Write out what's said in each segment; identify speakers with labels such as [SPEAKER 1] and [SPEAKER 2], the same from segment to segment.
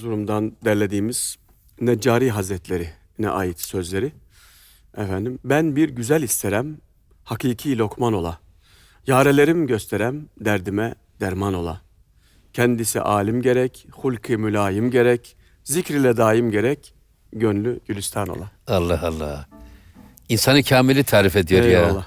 [SPEAKER 1] Erzurum'dan derlediğimiz Neccari Hazretleri ne ait sözleri. Efendim ben bir güzel isterem hakiki lokman ola. Yarelerim gösterem derdime derman ola. Kendisi alim gerek, hulki mülayim gerek, zikrile daim gerek, gönlü gülistan ola.
[SPEAKER 2] Allah Allah. İnsanı kamili tarif ediyor ya.
[SPEAKER 1] Eyvallah.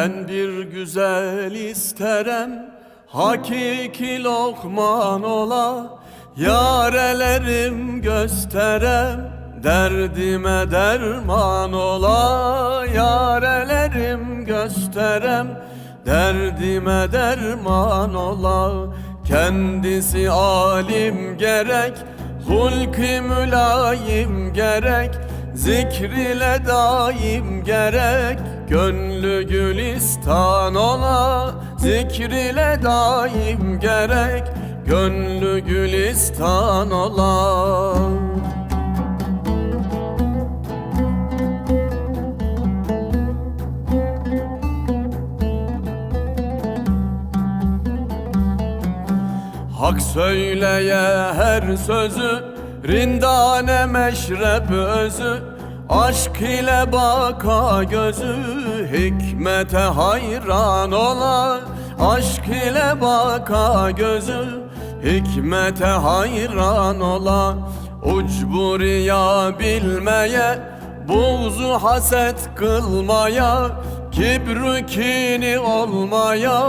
[SPEAKER 1] Ben bir güzel isterem Hakiki lokman ola. Yarelerim gösterem Derdime derman ola. Yarelerim gösterem Derdime derman ola. Kendisi alim gerek Hulki mülayim gerek Zikrile daim gerek Gönlü gülistan ola. Zikrile daim gerek Gönlü gülistan ola. Hak söyleye her sözü Rindane meşrep özü Aşk ile baka gözü Hikmete hayran ola Aşk ile baka gözü Hikmete hayran ola Ucburiya bilmeye Buğzu haset kılmaya Kibru kini olmaya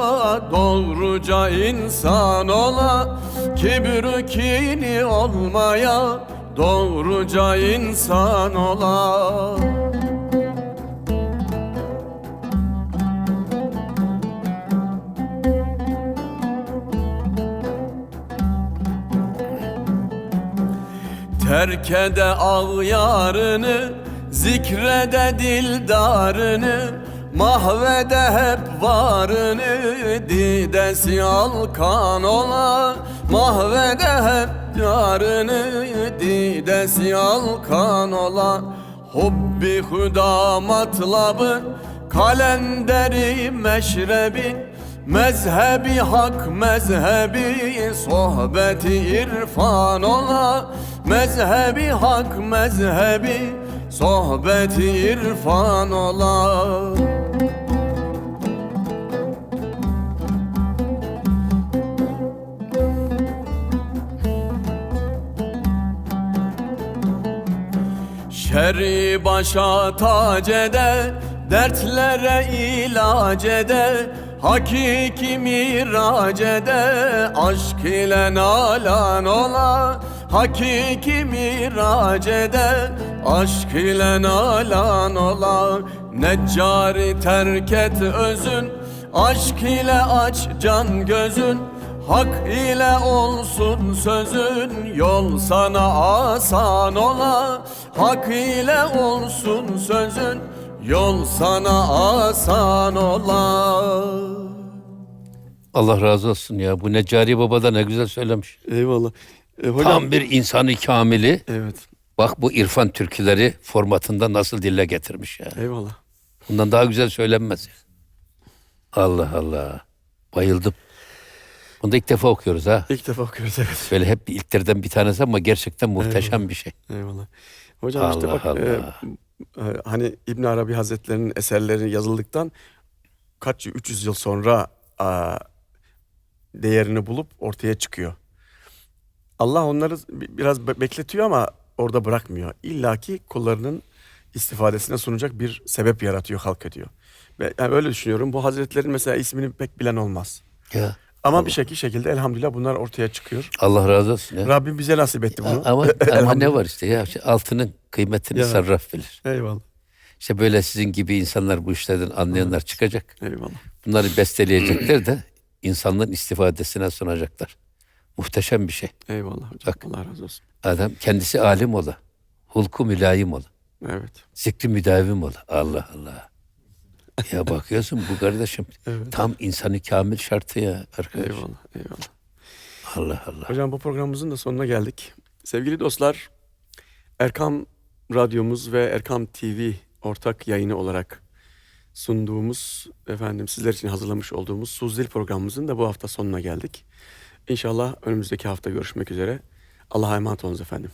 [SPEAKER 1] Doğruca insan ola. Kibru kini olmaya Doğruca insan ola. Terkede ağyarını Zikrede dildarını Mahvede hep varını Didesi alkan ola. Mahvede hep yarını Didesi alkan ola. Hubbi huda matlabı Kalenderi meşrebi Mezhebi hak mezhebi Sohbeti irfan ola. Mezhebi hak mezhebi Sohbeti irfan ola Şerri başa tac ede Dertlere ilac ede Hakiki mirac ede Aşk ile nalan ola Hakiki mirac ede Aşk ile nalan ola. Neccari terk et özün Aşk ile aç can gözün Hak ile olsun sözün Yol sana asan ola Hak ile olsun sözün Yol sana asan ola
[SPEAKER 2] Allah razı olsun ya. Bu Necari Baba da ne güzel söylemiş.
[SPEAKER 1] Eyvallah. E, hocam.
[SPEAKER 2] Tam bir insanı kamili.
[SPEAKER 1] Evet.
[SPEAKER 2] Bak bu irfan türküleri formatında nasıl dille getirmiş ya.
[SPEAKER 1] Eyvallah.
[SPEAKER 2] Bundan daha güzel söylenmez. Allah Allah. Bayıldım. Bunu da ilk defa okuyoruz ha.
[SPEAKER 1] İlk defa okuyoruz evet.
[SPEAKER 2] Böyle hep ilklerden bir tanesi ama gerçekten muhteşem bir şey.
[SPEAKER 1] Eyvallah. Hocam işte
[SPEAKER 2] Allah
[SPEAKER 1] bak e, e, hani İbn Arabi Hazretleri'nin eserleri yazıldıktan kaç 300 yıl sonra a, değerini bulup ortaya çıkıyor. Allah onları bi- biraz be- bekletiyor ama orada bırakmıyor. İlla ki kullarının istifadesine sunacak bir sebep yaratıyor, halk ediyor. Ve yani öyle düşünüyorum. Bu hazretlerin mesela ismini pek bilen olmaz.
[SPEAKER 2] Ya
[SPEAKER 1] Ama bir şekil şekilde elhamdülillah bunlar ortaya çıkıyor.
[SPEAKER 2] Allah razı olsun ya.
[SPEAKER 1] Rabbim bize nasip etti bunu.
[SPEAKER 2] ama ama ne var işte ya altının kıymetini
[SPEAKER 1] Ya.
[SPEAKER 2] sarraf bilir.
[SPEAKER 1] Eyvallah.
[SPEAKER 2] İşte böyle sizin gibi insanlar bu işlerden anlayanlar çıkacak.
[SPEAKER 1] Eyvallah.
[SPEAKER 2] Bunları besteleyecekler de insanlığın istifadesine sunacaklar. Muhteşem bir şey.
[SPEAKER 1] Eyvallah hocam.
[SPEAKER 2] Bak.
[SPEAKER 1] Allah razı olsun.
[SPEAKER 2] Adam kendisi alim ola. Hulku mülayim ola.
[SPEAKER 1] Evet.
[SPEAKER 2] Zikri müdavim ola. Allah Allah. Ya bakıyorsun bu kardeşim tam insanı kamil şartı ya arkadaş.
[SPEAKER 1] Eyvallah, eyvallah.
[SPEAKER 2] Allah Allah.
[SPEAKER 1] Hocam bu programımızın da sonuna geldik. Sevgili dostlar, Erkam Radyomuz ve Erkam TV ortak yayını olarak sunduğumuz, efendim sizler için hazırlamış olduğumuz Suzdil programımızın da bu hafta sonuna geldik. İnşallah önümüzdeki hafta görüşmek üzere. Allah'a emanet olunuz efendim.